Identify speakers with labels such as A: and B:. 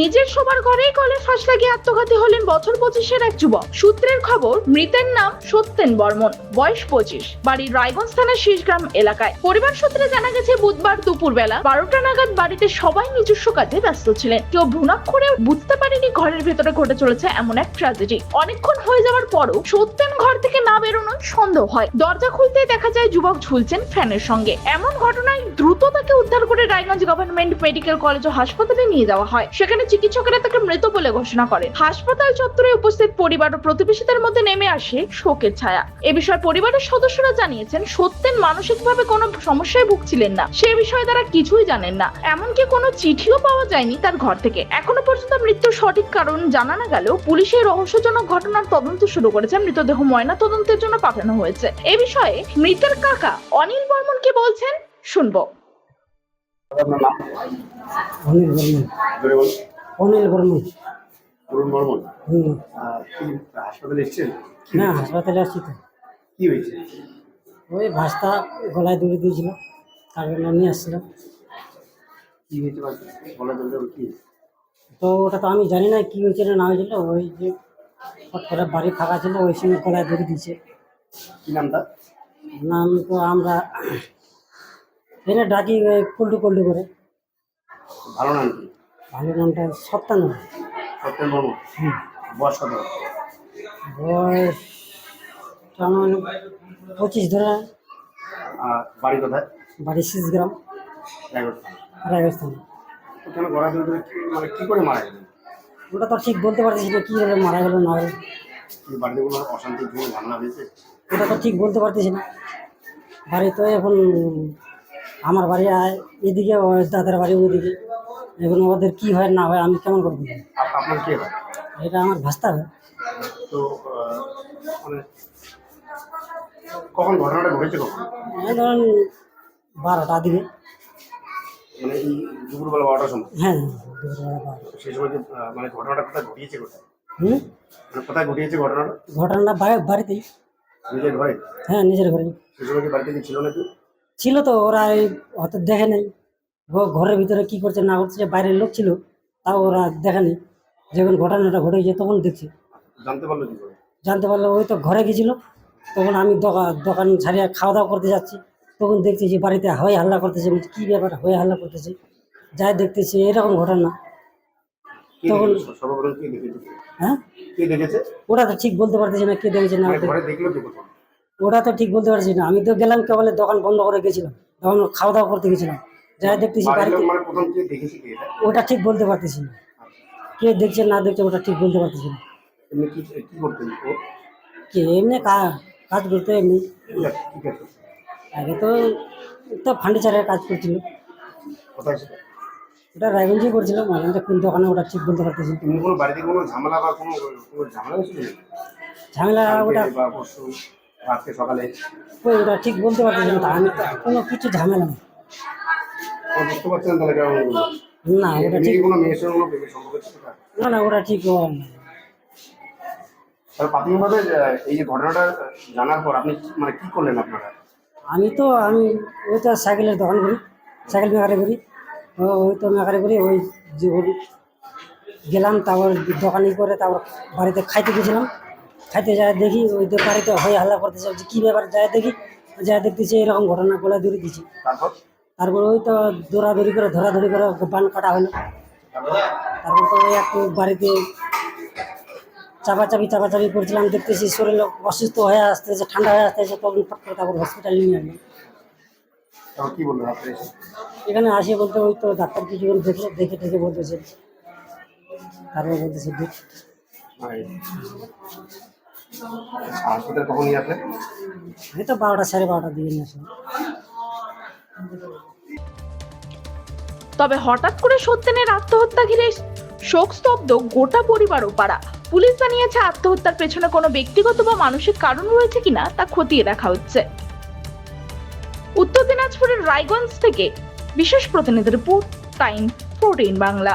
A: নিজের সবার ঘরেই কলে ফাঁস লাগিয়ে আত্মঘাতী হলেন বছর পঁচিশের এক যুবক। সূত্রের খবর, মৃতের নাম সত্যেন বর্মন, বয়স পঁচিশ, বাড়ি রায়গঞ্জ থানার শীষগ্রাম এলাকায়। পরিবার সূত্রে জানা গেছে, বুধবার দুপুরবেলা বারোটা নাগাদ বাড়িতে সবাই নিজস্ব কাজে ব্যস্ত ছিলেন। কেউ ভ্রুণাক্ষরে বুঝতে পারেনি ঘরের ভেতরে ঘটে চলেছে এমন এক ট্র্যাজেডি অনেকক্ষণ হয়ে যাওয়ার পরও সত্যেন ঘর থেকে না বেরোনোর সন্দেহ হয়। দরজা খুলতেই দেখা যায়, যুবক ঝুলছেন ফ্যানের সঙ্গে। এমন ঘটনায় দ্রুত তাকে উদ্ধার করে রায়গঞ্জ গভর্নমেন্ট মেডিকেল কলেজ ও হাসপাতালে নিয়ে যাওয়া হয়। সেখানে চিকিৎসকেরা তাকে মৃত বলে ঘোষণা করেন। হাসপাতাল চত্বরে উপস্থিত পরিবার ও প্রতিবেশীদের মধ্যে নেমে আসে শোকের ছায়া। এ বিষয়ে পরিবারের সদস্যরা জানিয়েছেন সত্যেন মানসিকভাবে কোনো সমস্যায় ভুগছিলেন না। সে বিষয়ে তারা কিছুই জানেন না। এমনকি কোনো চিঠিও পাওয়া যায়নি তার ঘর থেকে। এখনও পর্যন্ত মৃত্যুর সঠিক কারণ জানা না গেলেও পুলিশের রহস্যজনক ঘটনার তদন্ত শুরু করেছে। মৃতদেহ ময়না তদন্তের জন্য পাঠানো হয়েছে। এ বিষয়ে মৃতের কাকা অনিল বর্মন কি বলছেন শুনব।
B: অনিল বর্মন। অনিল বর্মন।
C: অরুণ বর্মন?
B: হুম।
C: হাসপাতালে এসেছেন?
B: না হাসপাতালে আসছি তো।
C: কি হয়েছে?
B: ওই ভাস্তা গলায় দড়ি দিয়েছিল তার জন্য নিয়ে আসছিলাম।
C: কি হয়েছে বা বলা কি?
B: তো ওটা তো আমি জানি না কী হয়েছিল না হয়েছিল ওই যে হট করে বাড়ি ফাঁকা ছিল ওই সময় গলায় দড়ি দিয়েছে।
C: কি নামটা
B: নাম তো আমরা এনে ডাকি কুল্টু কুল্টু করে।
C: ভালো নাম কি?
B: ভালো নামটা সত্তান্ন
C: সত্যেন বয়স কত?
B: বয়স আমার পঁচিশ ধরে।
C: আর বাড়ি কোথায়?
B: বাড়ি শীষ গ্রাম রাজস্থান
C: মানে কি করে মারা গেলেন?
B: ওটা তো ঠিক বলতে পারতেছি না কী হলো মারা গেল না
C: বাড়িতে কোনো অশান্তি ঝামেলা হয়েছে?
B: ওটা তো ঠিক বলতে পারতেছি না। বাড়ি তো এখন আমার বাড়ি আয় এদিকে দাদার বাড়ি ওইদিকে এখন ওদের কি হয় না হয় আমি কেমন করে বলব
C: আপনার কে হয়?
B: এটা আমার ভাস্তা হয়।
C: তো মানে কখন ঘটনাটা ঘটেছে কখন?
B: এই ধরেন বারোটা দিকে।
C: মানে এই দুপুরবেলা বারোটার সময়?
B: হ্যাঁ দুপুরবেলা বারোটা।
C: সেই সময় মানে ঘটনাটা কোথায় ঘটিয়েছে কোথায়?
B: হুম?
C: মানে কোথায় ঘটিয়েছে ঘটনাটা?
B: ঘটনাটা বাড়ি- বাড়িতেই।
C: নিজের ঘরে
B: হ্যাঁ নিজের ঘরে
C: সেই সময় কি বাড়িতে ছিল নাকি?
B: ছিল তো ওরা হয়তো দেখে নেই। ঘরের ভিতরে কি করছে না করছে বাইরের লোক ছিল তাও ওরা দেখেনি। যখন ঘটনাটা ঘটে গেছে তখন দেখছি।
C: জানতে পারল কি করে?
B: জানতে পারল ওই তো ঘরে গেছিল তখন আমি দোকান দোকান ছাড়িয়ে খাওয়া দাওয়া করতে যাচ্ছি। তখন দেখছি যে বাড়িতে হয়ে হাল্লা করতেছে বলছি কী ব্যাপার হয়ে হাল্লা করতেছে? যাই দেখতেছি এরকম ঘটনা। তখন-
C: কে
B: হ্যাঁ?
C: কে
B: ওটা তো ঠিক বলতে পারতেছি না কে দেখেছে না
C: মানে কি
B: ওটা তো ঠিক বলতে পারছি না। আমি তো গেলাম কেবল দোকান বন্ধ করে গেছিলাম। তখন খাওয়া দাওয়া করতে গেছিলাম। যাই দেখতেছি ওটা ঠিক বলতে পারতেছি না। কে দেখছে না দেখছে ওটা ঠিক বলতে পারতেছি না।
C: কি
B: এমনি কাজ করতে এমনি। আগে তো তো ফার্নিচারের কাজ করছিল। ওটা রায়গঞ্জে করছিলাম মাঝে কোন দোকানে ওটা ঠিক বলতে পারতেছি।
C: কোনো বাড়িতে কোনো ঝামেলা বা কোনো ঝামেলা
B: ঝামেলা ওটা
C: সকালে?
B: ওটা ঠিক বলতে পারতেছি না আমি কোনো কিছু ঝামেলা না
C: বুঝতে পারছেন তাহলে কেমন
B: না ওটা ঠিক
C: কোনো মেয়ের সঙ্গে কোনো প্রেমের সম্পর্ক ছিল? না
B: না ওটা ঠিক ও না।
C: তাহলে প্রাথমিকভাবে এই যে ঘটনাটা জানার পর আপনি মানে কি করলেন আপনারা?
B: আমি তো আমি ওই তো সাইকেলের দোকান করি সাইকেল মেকারে করি। ও ওই তো মেকারে করি ওই যে গেলাম তারপর দোকানি করে তারপর বাড়িতে খাইতে গেছিলাম। খাইতে যায় দেখি ওই তো বাড়িতে হয়ে হাল্লা করতেছে বলছি কী ব্যাপার? যায় দেখি যায় দেখতেছি এরকম ঘটনা গোলা দূরে দিচ্ছি
C: তারপর?
B: তারপর ওই তো দৌড়াদৌড়ি করে ধরাধরি করে বান কাটা হলো।
C: তারপর
B: তো ওই একটু বাড়িতে চাপাচাপি চাপাচাপি করছিলাম দেখতেছি শরীর অসুস্থ হয়ে আসতেছে ঠান্ডা হয়ে আসতেছে তখন ফট করে তারপর হসপিটালে নিয়ে আসলাম
C: এসে
B: এখানে আসে বলতে ওই তো ডাক্তার কিছুক্ষণ দেখে দেখে দেখে বলতেছে। তারপর বলতেছে দেখ।
C: হাসপাতাল কখন নিয়ে আসলেন?
B: এই তো বারোটা সাড়ে বারোটা দিয়ে নিয়ে আসলাম।
A: তবে হঠাৎ করে সত্যেনের আত্মহত্যা ঘিরে শোকস্তব্ধ গোটা পরিবারও পাড়া। পুলিশ জানিয়েছে, আত্মহত্যার পেছনে কোনো ব্যক্তিগত বা মানসিক কারণ রয়েছে কিনা তা খতিয়ে দেখা হচ্ছে। উত্তর দিনাজপুরের রায়গঞ্জ থেকে বিশেষ প্রতিনিধি রিপোর্ট, টাইম ফোরটিন বাংলা।